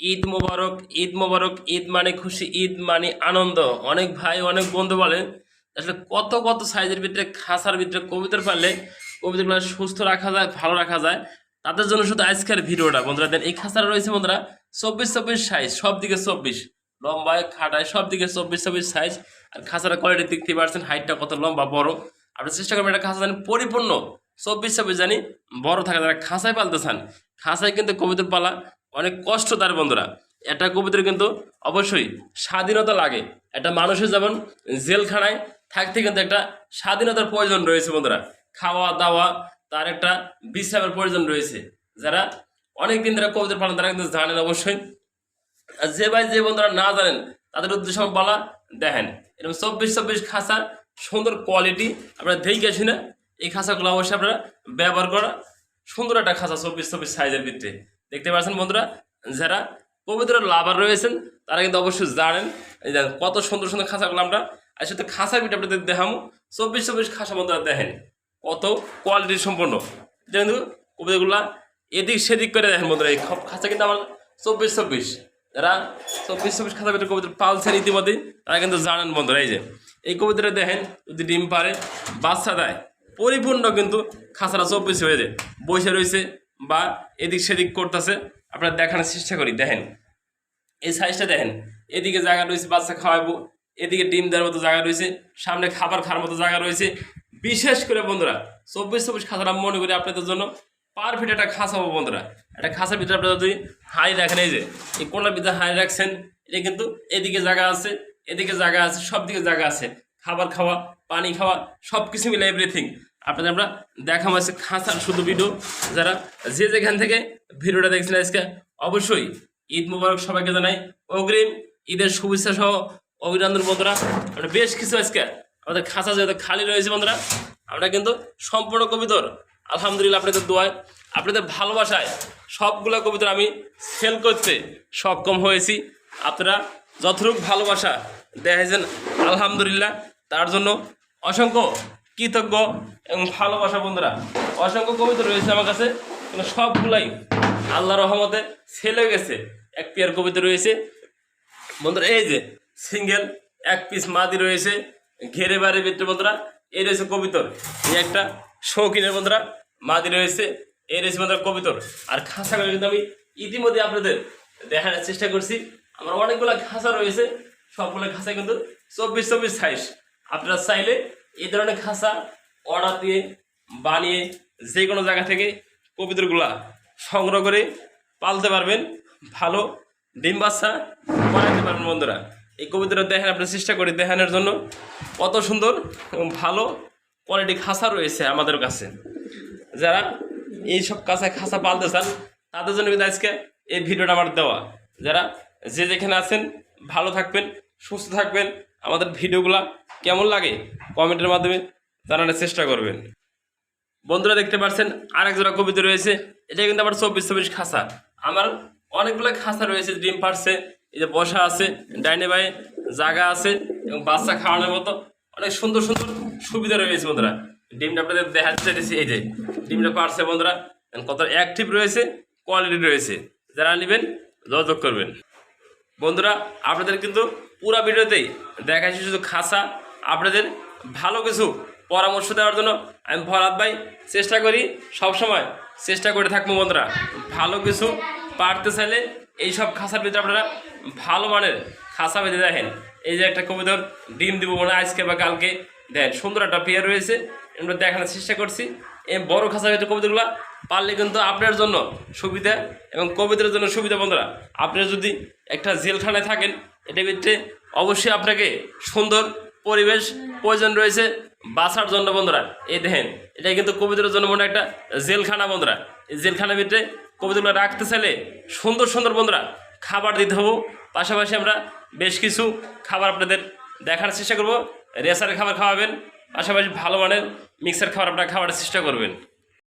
ঈদ মোবারক ঈদ মোবারক, ঈদ মানে খুশি, ঈদ মানে আনন্দ। অনেক ভাই, অনেক বন্ধু বলেন আসলে কত কত সাইজের ভিতরে খাসার ভিতরে কবিতার পারলে কবিতাগুলো সুস্থ রাখা যায়, ভালো রাখা যায়, তাদের জন্য শুধু আজকের ভিডিওটা। বন্ধুরা, দেন এই খাসারা রয়েছে বন্ধুরা, চব্বিশ চব্বিশ সাইজ সব দিকে চব্বিশ। লম্বায় খাটায় সব দিকে চব্বিশ চব্বিশ সাইজ আর খাসার কোয়ালিটি দেখতে পারছেন হাইটটা কত লম্বা, বড়। আপনি চেষ্টা করবেন একটা খাসা জানি পরিপূর্ণ, চব্বিশ চব্বিশ জানি বড় থাকে, যারা খাঁচায় পালতে চান। খাঁচায় কিন্তু কবিতার পালা অনেক কষ্ট তার বন্ধুরা। একটা কবিতার কিন্তু অবশ্যই স্বাধীনতা লাগে। একটা মানুষের যেমন জেলখানায় থাকতে কিন্তু একটা স্বাধীনতার প্রয়োজন রয়েছে বন্ধুরা। খাওয়া দাওয়া তার একটা বিশ্রামের প্রয়োজন রয়েছে। যারা অনেক দিন ধরে কবিতার পালন তারা কিন্তু জানেন অবশ্যই। আর যে ভাই যে বন্ধুরা না জানেন, তাদের উদ্দেশ্য বলা, দেখেন, এরকম চব্বিশ চব্বিশ খাঁচা সুন্দর কোয়ালিটি আপনারা দেখে শুনে এই খাঁচাগুলো অবশ্যই আপনারা ব্যবহার করা সুন্দর একটা খাঁচা চব্বিশ চব্বিশ সাইজের ভিতরে। দেখতে পাচ্ছেন বন্ধুরা, যারা পবিত্র লাভার রয়েছেন, তারা কিন্তু অবশ্যই জানেন কত সুন্দর সুন্দর খাঁচাগুলো আমরা আর সাথে খাঁচার ভিতরে আপনাদের দেখামো চব্বিশ চব্বিশ খাঁচা বন্ধুরা দেখেন, কত কোয়ালিটি সম্পন্ন। এটা কিন্তু কবিতাগুলা এদিক সেদিক করে দেখেন বন্ধুরা, এই খাঁচা কিন্তু আমার চব্বিশ চব্বিশ। যারা চব্বিশ চব্বিশ খাতা ভিতরে কবিতা পালছেন ইতিমধ্যে, তারা কিন্তু জানেন বন্ধুরা, এই যে, এই কবিতাটা দেখেন, যদি ডিম পারে, বাচ্চা দেয়, পরিপূর্ণ কিন্তু খাঁচাটা চব্বিশ হয়ে যায়। বসে রয়েছে বা এদিক সেদিক করতেছে। আপনারা দেখানোর চেষ্টা করি, দেখেন। এই সাইজটা দেখেন। এদিকে জায়গা রয়েছে, বাচ্চা খাওয়াবো। এদিকে ডিম দেওয়ার মতো জায়গা রয়েছে। সামনে খাবার খাওয়ার মতো জায়গা রয়েছে। বিশেষ করে বন্ধুরা, চব্বিশ চব্বিশ খাঁচাটা মনে করি আপনাদের জন্য পারফেক্ট একটা খাঁচা হব বন্ধুরা। একটা খাঁচার ভিতরে আপনারা যদি হাই রাখেন, এই যে, এই কোনার ভিতরে হাই রাখছেন, এটা কিন্তু এদিকে জায়গা আছে, এদিকে জায়গা আছে সব দিকে জায়গা আছে। খাবার খাওয়া, পানি খাওয়া সব কিছু মিলে এভরিথিং আপনাদের আমরা দেখাম আছে খাঁচার শুধু ভিডিও যারা যে যেখান থেকে ভিডিওটা দেখছেন আজকে, অবশ্যই ঈদ মুবারক সবাইকে জানাই। অগ্রিম ঈদের শুভেচ্ছা সহ অভিনন্দন বন্ধুরা। আমরা বেশ কিছু আজকে আমাদের খাঁচা যেহেতু খালি রয়েছে বন্ধুরা, আমরা কিন্তু সম্পূর্ণ কবিতর। আলহামদুলিল্লাহ আপনাদের দোয়ায়, আপনাদের ভালোবাসায় সবগুলো কবিতর আমি সেল করতে সক্ষম হয়েছি। আপনারা যতটুকু ভালোবাসা দেখেছেন আলহামদুলিল্লাহ, তার জন্য অসংখ্য কৃতজ্ঞ এবং ভালোবাসা বন্ধুরা। অসংখ্য কবিতা রয়েছে আমার কাছে, কিন্তু সবগুলাই আল্লাহ রহমতে হয়ে গেছে। এক পেয়ার কবিতা রয়েছে। বন্ধুরা, এই যে সিঙ্গেল এক পিস মাদি রয়েছে, ঘেরে বাড়ির বৃত্ত বন্ধুরা, এই রয়েছে কবিতর। এই একটা শৌখিনের বন্ধুরা, মাদি রয়েছে, এই রয়েছে বন্ধুরা কবিতর। আর খাঁচাগুলো কিন্তু আমি ইতিমধ্যে আপনাদের দেখানোর চেষ্টা করছি। আমার অনেকগুলো খাঁচা রয়েছে, সবগুলো খাঁচা কিন্তু চব্বিশ চব্বিশ সাইজ আপনারা চাইলে এই ধরনের খাঁচা, অর্ডার দিয়ে বানিয়ে যে কোনো জায়গা থেকে কবিতরগুলা সংগ্রহ করে পালতে পারবেন। ভালো ডিম বাচ্চা বানাইতে পারবেন বন্ধুরা। এই কবিতাটা দেখেন, আপনি চেষ্টা করি দেখানোর জন্য কত সুন্দর ভালো কোয়ালিটি খাঁচা রয়েছে আমাদের কাছে। যারা এই সব কাঁচা খাঁচা পালতে চান, তাদের জন্য কিন্তু আজকে এই ভিডিওটা আমার দেওয়া। যারা যে যেখানে আছেন, ভালো থাকবেন, সুস্থ থাকবেন। আমাদের ভিডিওগুলা কেমন লাগে কমেন্টের মাধ্যমে জানানোর চেষ্টা করবেন। বন্ধুরা দেখতে পাচ্ছেন, আরেক জোড়া কবিতা রয়েছে। এটা কিন্তু আমার চব্বিশ চব্বিশ খাসা। আমার অনেকগুলো খাঁচা রয়েছে, ডিম পারছে এই যে বসা আছে, ডাইনে বায়ে জায়গা আছে এবং বাচ্চা খাওয়ানোর মতো অনেক সুন্দর সুন্দর সুবিধা রয়েছে বন্ধুরা। ডিমটা আপনাদের দেখাতে চাইতেছি, এই যে ডিমটা পারছে বন্ধুরা। কত অ্যাক্টিভ রয়েছে কোয়ালিটি রয়েছে। যারা নেবেন, যোগাযোগ করবেন। বন্ধুরা, আপনাদের কিন্তু পুরো ভিডিওতেই দেখাচ্ছি শুধু খাসা। আপনাদের ভালো কিছু পরামর্শ দেওয়ার জন্য আমি ভরাত ভাই চেষ্টা করি সব সময় চেষ্টা করে থাকব বন্ধুরা। ভালো কিছু পারতে চাইলে এই সব খাসার ভিতরে আপনারা ভালো মানের খাসা বেঁধে দেখেন। এই যে একটা কবিতর, ডিম দিব মনে আজকে বা কালকে। দেখেন সুন্দর একটা পেয়ার রয়েছে। আমরা দেখানোর চেষ্টা করছি। এই বড় খাঁচা ভিতরে কবিতাগুলো পারলে কিন্তু আপনার জন্য সুবিধা এবং কবিতার জন্য সুবিধা, বন্ধুরা। আপনি যদি একটা জেলখানায় থাকেন, এটার ভিতরে অবশ্যই আপনাকে সুন্দর পরিবেশ, প্রয়োজন রয়েছে বাসার জন্য, বন্ধুরা। এই দেখেন এটা কিন্তু কবিতার জন্য মনে একটা জেলখানা, বন্ধুরা। এই জেলখানার ভিতরে কবিতাগুলো রাখতে চাইলে সুন্দর সুন্দর, বন্ধুরা, খাবার দিতে হব। পাশাপাশি আমরা বেশ কিছু খাবার আপনাদের দেখার চেষ্টা করব। রেসারের খাবার খাওয়াবেন পাশাপাশি ভালো মানের মিক্সার খাবার আপনারা খাওয়ার চেষ্টা করবেন।